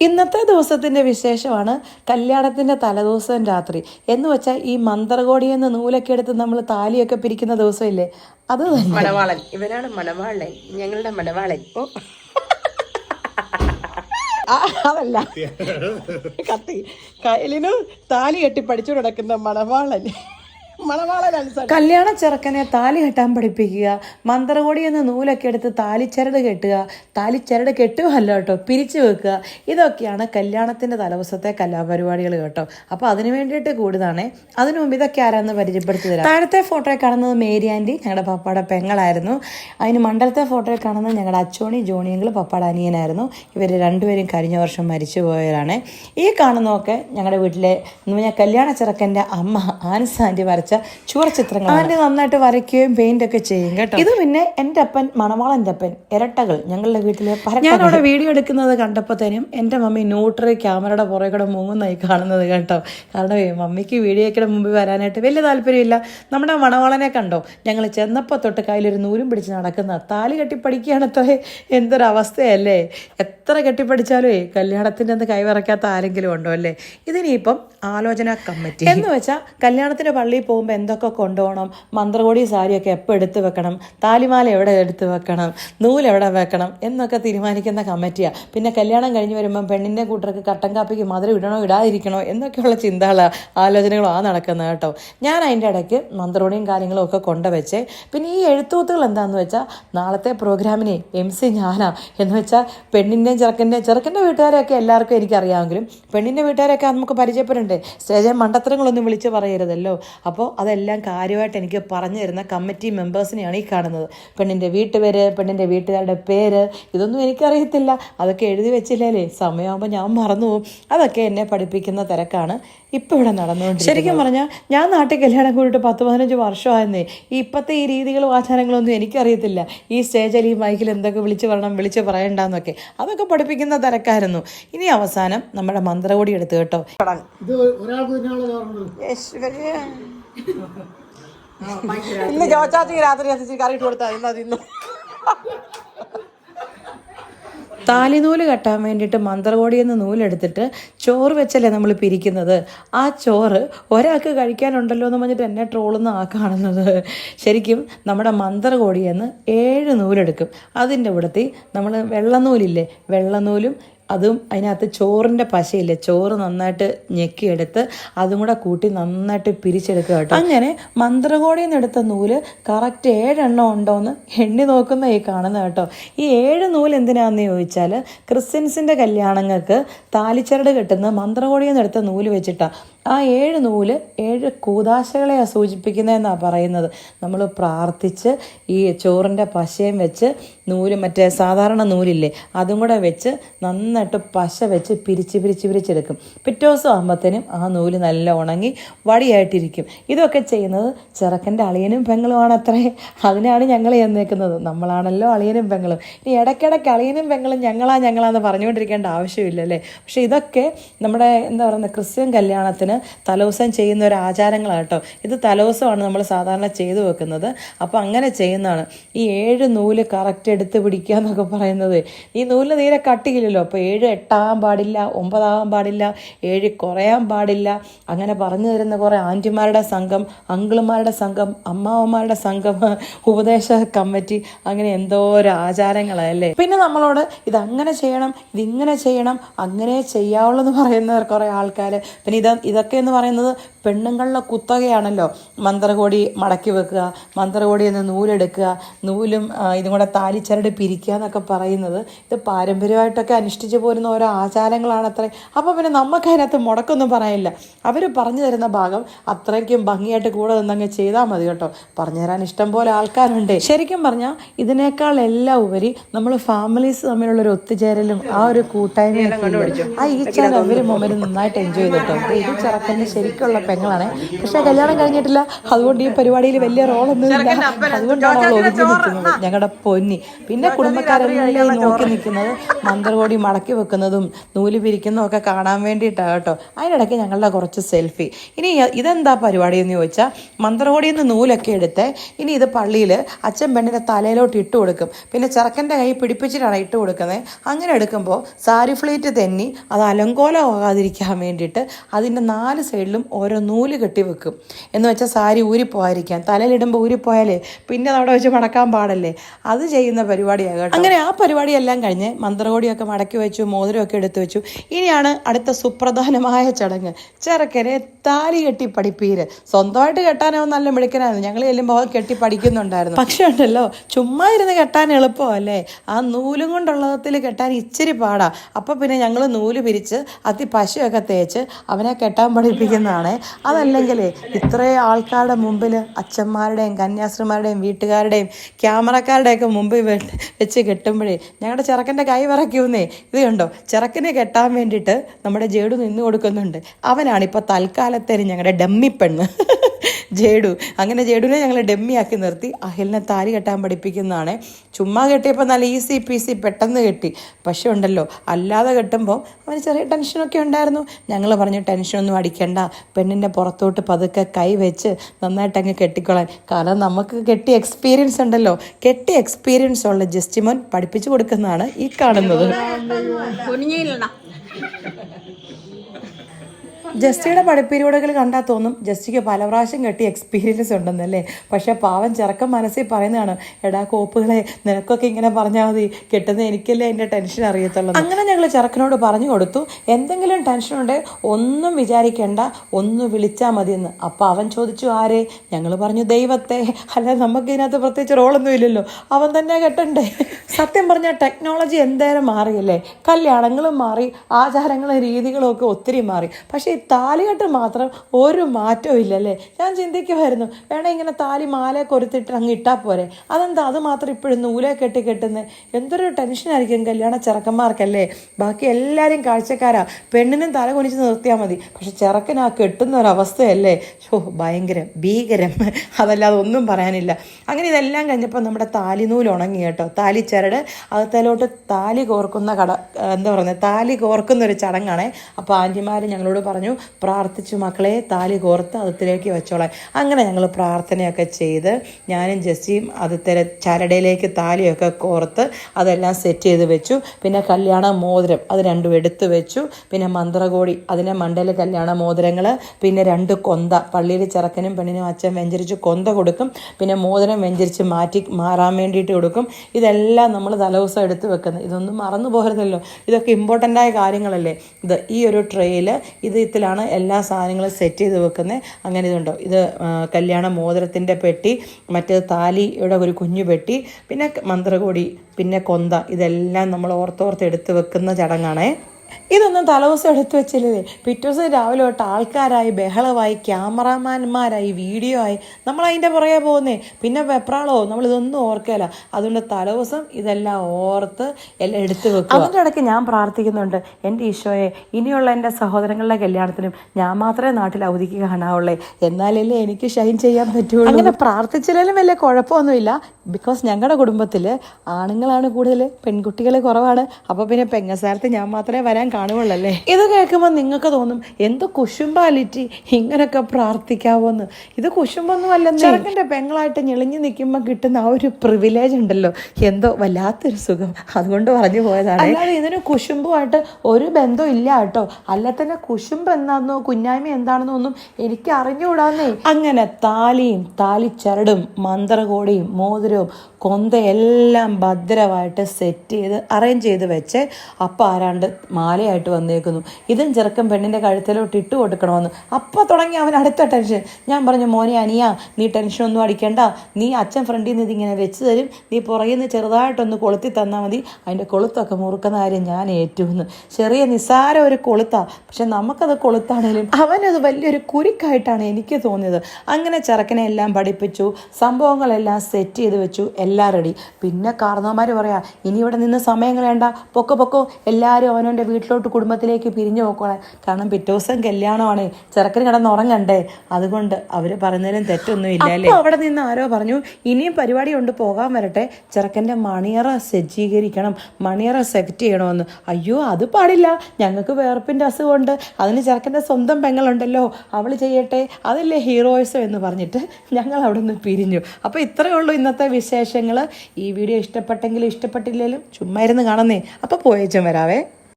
ഇന്നത്തെ ദിവസത്തിന്റെ വിശേഷമാണ് കല്യാണത്തിന്റെ തലേദിവസം രാത്രി. എന്ന് വെച്ചാൽ ഈ മന്ത്രകോടി എന്ന നൂലൊക്കെ എടുത്ത് നമ്മൾ താലിയൊക്കെ പിരിക്കുന്ന ദിവസമില്ലേ? അത് മലവാളൻ മണവാളൻ. ഇവനാണ് മണവാളൻ. ഞങ്ങളുടെ മണവാളൻ. ഓ. അതല്ല. കത്തി. കയലിനും താലി കെട്ടി പഠിച്ചു നടക്കുന്ന മണവാളൻ മണവാളൻ. കല്യാണ ചെറുക്കനെ താലി കെട്ടാൻ പഠിപ്പിക്കുക മന്ത്രകോടി എന്ന നൂലൊക്കെ എടുത്ത് താലിച്ചരട് കെട്ടുക താലിച്ചരട് കെട്ടുകയല്ല കേട്ടോ പിരിച്ചു വെക്കുക. ഇതൊക്കെയാണ് കല്യാണത്തിന്റെ തലവസത്തെ കലാപരിപാടികൾ കേട്ടോ. അപ്പോൾ അതിനു വേണ്ടിയിട്ട് കൂടുതലാണ്. അതിനു മുമ്പ് ഇതൊക്കെ ആരാന്ന് പരിചയപ്പെടുത്തി തരാം. താഴത്തെ ഫോട്ടോയിൽ കാണുന്നത് മേരി ആന്റി ഞങ്ങളുടെ പപ്പാടെ പെങ്ങളായിരുന്നു. അതിന് മണ്ഡലത്തെ ഫോട്ടോയിൽ കാണുന്നത് ഞങ്ങളുടെ അച്ചോണി ജോണിയെങ്കിൽ പപ്പയുടെ അനിയനായിരുന്നു. ഇവർ രണ്ടുപേരും കഴിഞ്ഞ വർഷം മരിച്ചു പോയവരാണ്. ഈ കാണുന്നതൊക്കെ ഞങ്ങളുടെ വീട്ടിലെ എന്ന് പറഞ്ഞാൽ കല്യാണ ചെറുക്കന്റെ അമ്മ ആൻസാന്റി വരച്ച ചുവർ ചിത്രങ്ങൾ ആന്റി നന്നായിട്ട് വരയ്ക്കുകയും പെയിന്റ് ഒക്കെ ചെയ്യും കേട്ടോ. ഇത് പിന്നെ എന്റെ അപ്പൻ മണവാളന്റെ അപ്പൻ ഇരട്ടകൾ ഞങ്ങളുടെ വീട്ടിലെ ഞാനവിടെ വീഡിയോ എടുക്കുന്നത് കണ്ടപ്പോഴത്തേനും എന്റെ മമ്മി ന്യൂട്രൽ ക്യാമറയുടെ പുറകെ കൂടെ മുങ്ങുന്നായി കാണുന്നത് കേട്ടോ. കാരണം മമ്മിക്ക് വീഡിയോയ്ക്കിടെ മുമ്പ് വരാനായിട്ട് വലിയ താല്പര്യമില്ല. നമ്മുടെ മണവാളനെ കണ്ടോ? ഞങ്ങൾ ചെന്നപ്പോൾ തൊട്ട് ഒരു നൂലും പിടിച്ച് നടക്കുന്ന താലി കെട്ടി എന്തൊരു എന്തൊരവസ്ഥയല്ലേ? എത്ര കെട്ടിപ്പടിച്ചാലും കല്യാണത്തിന്റെ അന്ന് കൈവിറക്കാത്ത ആരെങ്കിലും ഉണ്ടോ അല്ലേ? ഇതിനിപ്പം ആലോചന കമ്മിറ്റി. എന്ന് വെച്ചാൽ കല്യാണത്തിന്റെ പള്ളിയിൽ പോകുമ്പോൾ എന്തൊക്കെ കൊണ്ടുപോകണം? മന്ത്രകോടി സാരിയൊക്കെ എപ്പോൾ എടുത്തു വെക്കണം? താലിമാല എവിടെ എടുത്തു വെക്കണം? നൂൽ എവിടെ വെക്കണം? എന്നൊക്കെ തീരുമാനിക്കുന്ന കമ്മിറ്റിയാണ് പിന്നെ കല്യാണം കഴിഞ്ഞ് വരുമ്പം പെണ്ണിന്റെ കൂട്ടർക്ക് കട്ടൻ കാപ്പിക്ക് മധുരം ഇടണോ ഇടാതിരിക്കണോ എന്നൊക്കെയുള്ള ചിന്തകള ആലോചനകളോ ആ നടക്കുന്നത് കേട്ടോ. ഞാൻ അതിന്റെ ഇടയ്ക്ക് മന്ത്രോടിയും കാര്യങ്ങളും ഒക്കെ കൊണ്ടുവച്ചേ. പിന്നെ ഈ എഴുത്തൂത്തുകൾ എന്താണെന്ന് വെച്ചാൽ നാളത്തെ പ്രോഗ്രാമിനെ എം സി ഞാനാ എന്ന് വെച്ചാൽ പെണ്ണിന്റെയും ചെറുക്കന്റെയും ചെറുക്കന്റെ വീട്ടുകാരെയൊക്കെ എല്ലാവർക്കും എനിക്കറിയാമെങ്കിലും പെണ്ണിന്റെ വീട്ടുകാരെയൊക്കെ നമുക്ക് പരിചയപ്പെടണ്ടേ? സ്റ്റേജ് മണ്ടത്തരങ്ങളൊന്നും വിളിച്ച് പറയരുതല്ലോ. അപ്പോൾ അതെല്ലാം കാര്യമായിട്ട് എനിക്ക് പറഞ്ഞു തരുന്ന കമ്മിറ്റി മെമ്പേഴ്സിനെയാണ് ഈ കാണുന്നത്. പെണ്ണിന്റെ വീട്ടുപേര് പെണ്ണിന്റെ വീട്ടുകാരുടെ പേര് ഇതൊന്നും എനിക്കറിയത്തില്ല. അതൊക്കെ എഴുതി വെച്ചില്ലേ സമയമാകുമ്പോൾ ഞാൻ മറന്നു പോകും. അതൊക്കെ എന്നെ പഠിപ്പിക്കുന്ന തിരക്കാണ് ഇപ്പോൾ ഇവിടെ നടന്നുകൊണ്ട് ശരിക്കും പറഞ്ഞാൽ ഞാൻ നാട്ടിൽ കല്യാണം കൂടിയിട്ട് പത്ത് പതിനഞ്ച് വർഷമായിരുന്നേ ഈ ഇപ്പോഴത്തെ ഈ രീതികളും ആചാരങ്ങളൊന്നും എനിക്കറിയത്തില്ല. ഈ സ്റ്റേജിൽ ഈ മൈക്കിൽ എന്തൊക്കെ വിളിച്ച് പറയണം വിളിച്ച് പറയണ്ടെന്നൊക്കെ. അതൊക്കെ പഠിപ്പിക്കുന്ന തിരക്കായിരുന്നു. ഇനി അവസാനം നമ്മുടെ മന്ത്രകൂടി എടുത്ത് കേട്ടോ. ഇത് ഒരാൾക്ക് ഇന്ന് ചോച്ചാച്ചി രാത്രി അസിച്ച് കറിയിട്ട് കൊടുത്താൽ ഇന്ന് അതിന്നു താലിനൂൽ കെട്ടാൻ വേണ്ടിയിട്ട് മന്ത്രകോടിയിൽ നിന്ന് നൂലെടുത്തിട്ട് ചോറ് വെച്ചല്ലേ നമ്മൾ പിരിക്കുന്നത്? ആ ചോറ് ഒരാൾക്ക് കഴിക്കാനുണ്ടല്ലോ എന്ന് പറഞ്ഞിട്ട് എന്നെ ട്രോളുന്ന ആ കാണുന്നത്. ശരിക്കും നമ്മുടെ മന്ത്രകോടിയെന്ന് ഏഴ് നൂലെടുക്കും. അതിന്റെ ഇവിടുത്തെ നമ്മൾ വെള്ളനൂലില്ലേ? വെള്ളനൂലും അതും അതിനകത്ത് ചോറിന്റെ പശയില്ലേ? ചോറ് നന്നായിട്ട് ഞെക്കിയെടുത്ത് അതും കൂടെ കൂട്ടി നന്നായിട്ട് പിരിച്ചെടുക്കുക കേട്ടോ. അങ്ങനെ മന്ത്രകോടിയിൽ നിന്ന് എടുത്ത നൂൽ കറക്റ്റ് ഏഴെണ്ണം ഉണ്ടോയെന്ന് എണ്ണി നോക്കുന്ന ഈ കാണുന്ന കേട്ടോ. ഈ ഏഴ് നൂൽ എന്തിനാന്ന് ചോദിച്ചാൽ ക്രിസ്ത്യൻസിന്റെ കല്യാണങ്ങൾക്ക് താലിച്ചരട് കെട്ടുന്ന മന്ത്രകോടിയിൽ നിന്ന് എടുത്ത നൂൽ വെച്ചിട്ടാണ് ആ ഏഴ് നൂൽ ഏഴ് കൂതാശകളെയാണ് സൂചിപ്പിക്കുന്നതെന്നാണ് പറയുന്നത്. നമ്മൾ പ്രാർത്ഥിച്ച് ഈ ചോറിന്റെ പശയും വെച്ച് നൂൽ മറ്റേ സാധാരണ നൂലില്ലേ അതും കൂടെ വെച്ച് നന്നായിട്ട് പശ വെച്ച് പിരിച്ച് പിരിച്ച് പിരിച്ചെടുക്കും. പിറ്റേ ദിവസം ആകുമ്പോഴത്തേനും ആ നൂൽ നല്ല ഉണങ്ങി വടിയായിട്ടിരിക്കും. ഇതൊക്കെ ചെയ്യുന്നത് ചെറുക്കന്റെ അളിയനും പെങ്ങളുമാണ് അത്രേ അതിനാണ് ഞങ്ങൾ എന്നേക്കുന്നത് നമ്മളാണല്ലോ അളിയനും പെങ്ങളും. ഇനി ഇടയ്ക്കിടയ്ക്ക് അളിയനും പെങ്ങളും ഞങ്ങളാ ഞങ്ങളാന്ന് പറഞ്ഞുകൊണ്ടിരിക്കേണ്ട ആവശ്യമില്ലല്ലേ? പക്ഷേ ഇതൊക്കെ നമ്മുടെ എന്താ പറയുന്നത് ക്രിസ്ത്യൻ കല്യാണത്തിന് തലോസം ചെയ്യുന്ന ഒരു ആചാരങ്ങളാണ് കേട്ടോ. ഇത് തലോസമാണ് നമ്മൾ സാധാരണ ചെയ്തു വെക്കുന്നത്. അപ്പോൾ അങ്ങനെ ചെയ്യുന്നതാണ്. ഈ ഏഴ് നൂൽ കറക്റ്റ് എടുത്ത് പിടിക്കുക എന്നൊക്കെ പറയുന്നത്. ഈ നൂൽ തീരെ കട്ടിയില്ലല്ലോ. അപ്പോൾ ഏഴ് എട്ടാകാൻ പാടില്ല ഒമ്പതാകാൻ പാടില്ല ഏഴ് കുറയാൻ പാടില്ല. അങ്ങനെ പറഞ്ഞു തരുന്ന കുറേ ആന്റിമാരുടെ സംഘം അങ്കിളുമാരുടെ സംഘം അമ്മാവന്മാരുടെ സംഘം ഉപദേശ കമ്മിറ്റി അങ്ങനെ എന്തോ ഒരു ആചാരങ്ങളല്ലേ പിന്നെ നമ്മളോട് ഇത് അങ്ങനെ ചെയ്യണം ഇതിങ്ങനെ ചെയ്യണം അങ്ങനെ ചെയ്യാവുള്ളൂ എന്ന് പറയുന്ന കുറേ ആൾക്കാർ പിന്നെ ഇത് ഇതൊക്കെ എന്ന് പറയുന്നത് പെണ്ണുങ്ങളുടെ കുത്തകയാണല്ലോ മന്ത്രകോടി മടക്കി വെക്കുക മന്ത്രകോടി എന്ന് നൂലെടുക്കുക നൂലും ഇതും കൂടെ താലിച്ചരട് പിരിക്കുക എന്നൊക്കെ പറയുന്നത്. ഇത് പാരമ്പര്യമായിട്ടൊക്കെ അനുഷ്ഠിച്ചു പോരുന്ന ഓരോ ആചാരങ്ങളാണ് അത്രയും. അപ്പോൾ പിന്നെ നമുക്ക് അതിനകത്ത് മുടക്കൊന്നും പറയാനില്ല. അവർ പറഞ്ഞു തരുന്ന ഭാഗം അത്രയ്ക്കും ഭംഗിയായിട്ട് കൂടെ നിന്നങ്ങ് ചെയ്താൽ മതി കേട്ടോ. പറഞ്ഞു തരാൻ ഇഷ്ടം പോലെ ആൾക്കാരുണ്ട്. ശരിക്കും പറഞ്ഞാൽ ഇതിനേക്കാൾ എല്ലാം ഉപരി നമ്മൾ ഫാമിലീസ് തമ്മിലുള്ള ഒരു ഒത്തുചേരലും ആ ഒരു കൂട്ടായ്മയും ആ ഈ ചാനൽ അവർ മൊമെന്റ് നന്നായിട്ട് എൻജോയ് ചെയ്തിട്ടുണ്ട്. ഇത് ചെറുക്കന്റെ ശരിക്കുള്ള പെങ്ങളാണ് പക്ഷെ കല്യാണം കഴിഞ്ഞിട്ടില്ല. അതുകൊണ്ട് ഈ പരിപാടിയിൽ വലിയ റോളൊന്നും ഇല്ല. അതുകൊണ്ടാണ് അവൾ ഒതുങ്ങി നിൽക്കുന്നത്. ഞങ്ങളുടെ പൊന്നി. പിന്നെ കുടുംബക്കാരെല്ലാം നോക്കി നിൽക്കുന്നത്. മന്ത്രകോടി മടക്കി വെക്കുന്നതും നൂൽ പിരിക്കുന്നതും ഒക്കെ കാണാൻ വേണ്ടിയിട്ടാണ് കേട്ടോ. അതിനിടയ്ക്ക് ഞങ്ങളുടെ കുറച്ച് സെൽഫി. ഇനി ഇതെന്താ പരിപാടി എന്ന് ചോദിച്ചാൽ മന്ത്രകോടിയിൽ നിന്ന് നൂലൊക്കെ എടുത്ത് ഇനി ഇത് പള്ളിയിൽ അച്ഛൻ പെണ്ണിന്റെ തലയിലോട്ട് ഇട്ട് കൊടുക്കും. പിന്നെ ചെറുക്കന്റെ കൈ പിടിപ്പിച്ചിട്ടാണ് ഇട്ട് കൊടുക്കുന്നത് അങ്ങനെ എടുക്കുമ്പോൾ സാരി ഫ്ലീറ്റ് തെന്നി അത് അലങ്കോലമാകാതിരിക്കാൻ വേണ്ടിയിട്ട് അതിന്റെ നാല് സൈഡിലും ഓരോ നൂൽ കെട്ടി വെക്കും. എന്ന് വെച്ചാൽ സാരി ഊരിപ്പോയിരിക്കാം തലയിലിടുമ്പോൾ ഊരിപ്പോയാലേ പിന്നെ അവിടെ വെച്ച് മടക്കാൻ പാടല്ലേ? അത് ചെയ്യുന്ന പരിപാടിയാണ് കേട്ടോ. അങ്ങനെ ആ പരിപാടിയെല്ലാം കഴിഞ്ഞ് മന്ത്രകോടിയൊക്കെ മടക്കി വെച്ചു മോതിരമൊക്കെ എടുത്തു വെച്ചു. ഇനിയാണ് അടുത്ത സുപ്രധാനമായ ചടങ്ങ്. ചെറുക്കനെ താലി കെട്ടി പഠിപ്പീര്. സ്വന്തമായിട്ട് കെട്ടാനോ നല്ല മിടുക്കനായിരുന്നു. ഞങ്ങൾ ചെല്ലുമ്പോൾ കെട്ടി പഠിക്കുന്നുണ്ടായിരുന്നു. പക്ഷെ ഉണ്ടല്ലോ ചുമ്മാ ഇരുന്ന് കെട്ടാൻ എളുപ്പമല്ലേ? ആ നൂലും കൊണ്ടുള്ളതിൽ കെട്ടാൻ ഇച്ചിരി പാടാ. അപ്പം പിന്നെ ഞങ്ങൾ നൂൽ പിരിച്ച് അതി പശയൊക്കെ തേച്ച് അവനെ കെട്ടാൻ പഠിപ്പിക്കുന്നതാണ്. അതല്ലെങ്കിൽ ഇത്രയും ആൾക്കാരുടെ മുമ്പിൽ അച്ഛന്മാരുടെയും കന്യാസ്ത്രീമാരുടെയും വീട്ടുകാരുടെയും ക്യാമറക്കാരുടെയൊക്കെ മുമ്പിൽ വെച്ച് കെട്ടുമ്പോഴേ ഞങ്ങളുടെ ചെറുക്കന്റെ കൈ വിറയ്ക്കുന്നേ. ഇത് കണ്ടോ? ചെറുക്കനെ കെട്ടാൻ വേണ്ടിയിട്ട് നമ്മുടെ ജേഡു നിന്ന് കൊടുക്കുന്നുണ്ട്. അവനാണ് ഇപ്പോൾ തൽക്കാലത്തേന് ഞങ്ങളുടെ ഡമ്മി പെണ്ണ്. ജേഡു. അങ്ങനെ ജേഡുവിനെ ഞങ്ങൾ ഡെമ്മിയാക്കി നിർത്തി അഹിലിനെ താലി കെട്ടാൻ പഠിപ്പിക്കുന്നതാണ്. ചുമ്മാ കെട്ടിയപ്പോൾ നല്ല ഈസി പീസി പെട്ടെന്ന് കെട്ടി. പക്ഷെ ഉണ്ടല്ലോ അല്ലാതെ കെട്ടുമ്പോൾ അവന് ചെറിയ ടെൻഷനൊക്കെ ഉണ്ടായിരുന്നു. ഞങ്ങൾ പറഞ്ഞു ടെൻഷനൊന്നും അടിക്കണ്ട. പെണ്ണിന്റെ പുറത്തോട്ട് പതുക്കെ കൈ വെച്ച് നന്നായിട്ട് അങ്ങ് കെട്ടിക്കൊള്ളാൻ കാരണം നമുക്ക് കെട്ടി എക്സ്പീരിയൻസ് ഉണ്ടല്ലോ. കെട്ടി എക്സ്പീരിയൻസ് ഉള്ള ജസ്റ്റിമോൻ പഠിപ്പിച്ചു കൊടുക്കുന്നതാണ് ഈ കാണുന്നത്. ജസ്റ്റിയുടെ പഠിപ്പിരിയോടുകൾ കണ്ടാൽ തോന്നും ജസ്റ്റിക്ക് പല പ്രാവശ്യം കെട്ടി എക്സ്പീരിയൻസ് ഉണ്ടെന്നല്ലേ? പക്ഷെ പാവം ചെറുക്കം മനസ്സിൽ പറയുന്നതാണ് എടാ കോപ്പുകളെ നിനക്കൊക്കെ ഇങ്ങനെ പറഞ്ഞാൽ മതി കെട്ടുന്ന എനിക്കല്ലേ എന്റെ ടെൻഷൻ അറിയത്തുള്ളൂ. അങ്ങനെ ഞങ്ങൾ ചെറുക്കനോട് പറഞ്ഞു കൊടുത്തു എന്തെങ്കിലും ടെൻഷൻ ഉണ്ടെങ്കിൽ ഒന്നും വിചാരിക്കേണ്ട ഒന്ന് വിളിച്ചാൽ മതിയെന്ന്. അപ്പം അവൻ ചോദിച്ചു ആരെ? ഞങ്ങൾ പറഞ്ഞു ദൈവത്തെ അല്ല നമുക്ക് ഇതിനകത്ത് പ്രത്യേകിച്ച് റോളൊന്നും ഇല്ലല്ലോ അവൻ തന്നെ കെട്ടണ്ടേ? സത്യം പറഞ്ഞാൽ ടെക്നോളജി എന്തേരം മാറിയല്ലേ കല്യാണങ്ങളും മാറി ആചാരങ്ങളും രീതികളും ഒക്കെ ഒത്തിരി മാറി. പക്ഷേ താലികെട്ട് മാത്രം ഒരു മാറ്റവും ഇല്ലല്ലേ? ഞാൻ ചിന്തിക്കുമായിരുന്നു വേണേ ഇങ്ങനെ താലി മാല കൊരുത്തിട്ട് അങ്ങ് ഇട്ടാൽ പോരെ. അതെന്താ? അത് മാത്രം ഇപ്പോഴും നൂലെ കെട്ടി കെട്ടുന്നത് എന്തൊരു ടെൻഷനായിരിക്കും കല്യാണ ചെറുക്കന്മാർക്കല്ലേ? ബാക്കി എല്ലാവരും കാഴ്ചക്കാരാ. പെണ്ണിനും തല കുനിച്ച് നിർത്തിയാൽ മതി. പക്ഷെ ചെറുക്കനാ കെട്ടുന്ന ഒരവസ്ഥയല്ലേ ഷോ ഭയങ്കരം ഭീകരം. അതല്ലാതെ ഒന്നും പറയാനില്ല. അങ്ങനെ ഇതെല്ലാം കഴിഞ്ഞപ്പോൾ നമ്മുടെ താലിനൂൽ ഉണങ്ങി കേട്ടോ. താലി ചരട് അകത്തേലോട്ട് താലി കോർക്കുന്ന കട എന്താ പറയുന്നത് താലി കോർക്കുന്ന ഒരു ചടങ്ങാണേ. അപ്പോൾ ആന്റിമാർ ഞങ്ങളോട് പറഞ്ഞു പ്രാർത്ഥിച്ചു മക്കളെ താലി കോർത്ത് അതിലേക്ക് വെച്ചോളാം അങ്ങനെ ഞങ്ങൾ പ്രാർത്ഥനയൊക്കെ ചെയ്ത് ഞാനും ജസ്സിയും അതിത്തര ചരടയിലേക്ക് താലിയൊക്കെ കോർത്ത് അതെല്ലാം സെറ്റ് ചെയ്ത് വെച്ചു. പിന്നെ കല്യാണ മോതിരം അത് രണ്ടും എടുത്തു വെച്ചു. പിന്നെ മന്ത്രകോടി അതിനെ മണ്ടയിൽ കല്യാണ മോതിരങ്ങൾ പിന്നെ രണ്ട് കൊന്ത. പള്ളിയിൽ ചെറുക്കനും പെണ്ണിനും അച്ഛൻ വെഞ്ചരിച്ച് കൊന്ത കൊടുക്കും. പിന്നെ മോതിരം വെഞ്ചരിച്ച് മാറ്റി മാറാൻ വേണ്ടിയിട്ട് കൊടുക്കും. ഇതെല്ലാം നമ്മൾ തലേദിവസം എടുത്ത് വെക്കുന്നത്. ഇതൊന്നും മറന്നു പോകരുതല്ലോ ഇതൊക്കെ ഇമ്പോർട്ടന്റ് ആയ കാര്യങ്ങളല്ലേ. ഇത് ഈ ഒരു ട്രേയിൽ ഇത് ഇതിലാണ് എല്ലാ സാധനങ്ങളും സെറ്റ് ചെയ്ത് വെക്കുന്നത് അങ്ങനെ ഇതുണ്ടോ? ഇത് കല്യാണ മോതിരത്തിന്റെ പെട്ടി മറ്റേത് താലിയുടെ ഒരു കുഞ്ഞു പെട്ടി പിന്നെ മന്ത്രകോടി പിന്നെ കൊന്ത. ഇതെല്ലാം നമ്മൾ ഓർത്തോർത്ത് എടുത്ത് വെക്കുന്ന ചടങ്ങാണേ. ഇതൊന്നും തലേദിവസം എടുത്തു വെച്ചില്ലേ? പിറ്റേ ദിവസം രാവിലെ തൊട്ട് ആൾക്കാരായി ബഹളമായി ക്യാമറാമാൻമാരായി വീഡിയോ ആയി. നമ്മൾ അതിന്റെ പുറകെ പോകുന്നേ. പിന്നെ വെപ്രാളോ? നമ്മൾ ഇതൊന്നും ഓർക്കല. അതുകൊണ്ട് തലേദിവസം ഇതെല്ലാം ഓർത്ത് എല്ലാം എടുത്തു വെക്കും അതിന്റെ ഇടയ്ക്ക് ഞാൻ പ്രാർത്ഥിക്കുന്നുണ്ട്. എന്റെ ഈശോയെ ഇനിയുള്ള എന്റെ സഹോദരങ്ങളുടെ കല്യാണത്തിനും ഞാൻ മാത്രമേ നാട്ടിൽ അവധിക്ക് കാണാവുള്ളേ. എന്നാലല്ലേ എനിക്ക് ഷൈൻ ചെയ്യാൻ പറ്റുള്ളൂ. അങ്ങനെ പ്രാർത്ഥിച്ചില്ലെങ്കിലും വലിയ കുഴപ്പമൊന്നുമില്ല. ബിക്കോസ് ഞങ്ങളുടെ കുടുംബത്തിൽ ആണുങ്ങളാണ് കൂടുതൽ പെൺകുട്ടികൾ കുറവാണ്. അപ്പോൾ പിന്നെ പെങ്ങസാരത്ത് ഞാൻ മാത്രമേ വരാൻ കാണുകയുള്ളല്ലേ ഇത് കേൾക്കുമ്പോൾ നിങ്ങൾക്ക് തോന്നും എന്ത് കുശുംബാലിറ്റി ഇങ്ങനൊക്കെ പ്രാർത്ഥിക്കാവോന്ന്. ഇത് കുശുമ്പൊന്നും അല്ലെന്ന് ചെറുക്കന്റെ പെങ്ങളായിട്ട് ഞെളിഞ്ഞു നിൽക്കുമ്പോൾ കിട്ടുന്ന ആ ഒരു പ്രിവിലേജ് ഉണ്ടല്ലോ. എന്തോ വല്ലാത്തൊരു സുഖം. അതുകൊണ്ട് പറഞ്ഞു പോയതാണ്. അല്ലാതെ ഇതിന് കുശുമ്പുമായിട്ട് ഒരു ബന്ധവും ഇല്ല കേട്ടോ. അല്ല തന്നെ കുശുമ്പ് എന്താണെന്നോ കുഞ്ഞായ്മ എന്താണെന്നോ ഒന്നും എനിക്ക് അറിഞ്ഞുകൂടാന്നേ. അങ്ങനെ താലിയും താലിച്ചരടും മന്ത്രകോടിയും മോതിരവും കൊന്തയെല്ലാം ഭദ്രമായിട്ട് സെറ്റ് ചെയ്ത് അറേഞ്ച് ചെയ്ത് വെച്ച് അപ്പം ആരാണ്ട് മാലയായിട്ട് വന്നേക്കുന്നു. ഇതും ചെറുക്കൻ പെണ്ണിന്റെ കഴുത്തിലോട്ട് ഇട്ട് കൊടുക്കണമെന്ന്. അപ്പം തുടങ്ങി അവൻ അടുത്ത ടെൻഷൻ. ഞാൻ പറഞ്ഞു മോനെ അനിയ നീ ടെൻഷനൊന്നും അടിക്കണ്ട. നീ അച്ഛൻ ഫ്രണ്ടിൽ നിന്ന് ഇതിങ്ങനെ വെച്ച് തരും. നീ പുറകിൽ നിന്ന് ചെറുതായിട്ടൊന്ന് കൊളുത്തി തന്നാൽ മതി. അതിന്റെ കൊളുത്തൊക്കെ മുറുക്കുന്ന കാര്യം ഞാൻ ഏറ്റുമെന്ന് ചെറിയ നിസ്സാര ഒരു കൊളുത്താ. പക്ഷെ നമുക്കത് കൊളുത്താണേലും അവനത് വലിയൊരു കുരുക്കായിട്ടാണ് എനിക്ക് തോന്നിയത്. അങ്ങനെ ചെറുക്കനെ എല്ലാം പഠിപ്പിച്ചു. സംഭവങ്ങളെല്ലാം സെറ്റ് ചെയ്ത് വെച്ചു. എല്ലാം റെഡി പിന്നെ കാർന്നവന്മാർ പറയാം ഇനി ഇവിടെ നിന്ന് സമയം വേണ്ട പൊക്കോ പൊക്കോ. എല്ലാവരും അവനവന്റെ വീട്ടിലോട്ട് വീട്ടിലോട്ട് കുടുംബത്തിലേക്ക് പിരിഞ്ഞു പോക്കോളാൻ കാരണം പിറ്റേ ദിവസം കല്യാണമാണ്. ചെറുക്കന് കിടന്ന് ഉറങ്ങണ്ടേ? അതുകൊണ്ട് അവർ പറഞ്ഞതിലും തെറ്റൊന്നും ഇല്ല അല്ലേ? അവിടെ നിന്ന് ആരോ പറഞ്ഞു ഇനിയും പരിപാടി കൊണ്ട് പോകാൻ വരട്ടെ. ചെറുക്കന്റെ മണിയറ സജ്ജീകരിക്കണം. മണിയറ സെറ്റ് ചെയ്യണമെന്ന്. അയ്യോ അത് പാടില്ല. ഞങ്ങൾക്ക് വേർപ്പിന്റെ അസുഖമുണ്ട്. അതിന് ചെറുക്കന്റെ സ്വന്തം പെങ്ങളുണ്ടല്ലോ. അവൾ ചെയ്യട്ടെ. അതല്ലേ ഹീറോയിസം എന്ന് പറഞ്ഞിട്ട് ഞങ്ങൾ അവിടെ നിന്ന് പിരിഞ്ഞു. അപ്പോൾ ഇത്രയേ ഉള്ളൂ ഇന്നത്തെ വിശേഷങ്ങൾ ഈ വീഡിയോ ഇഷ്ടപ്പെട്ടെങ്കിലും ഇഷ്ടപ്പെട്ടില്ലെങ്കിലും ചുമ്മാ ഇരുന്ന് കാണുന്നേ. അപ്പോൾ പോയേച്ചും വരാവേ.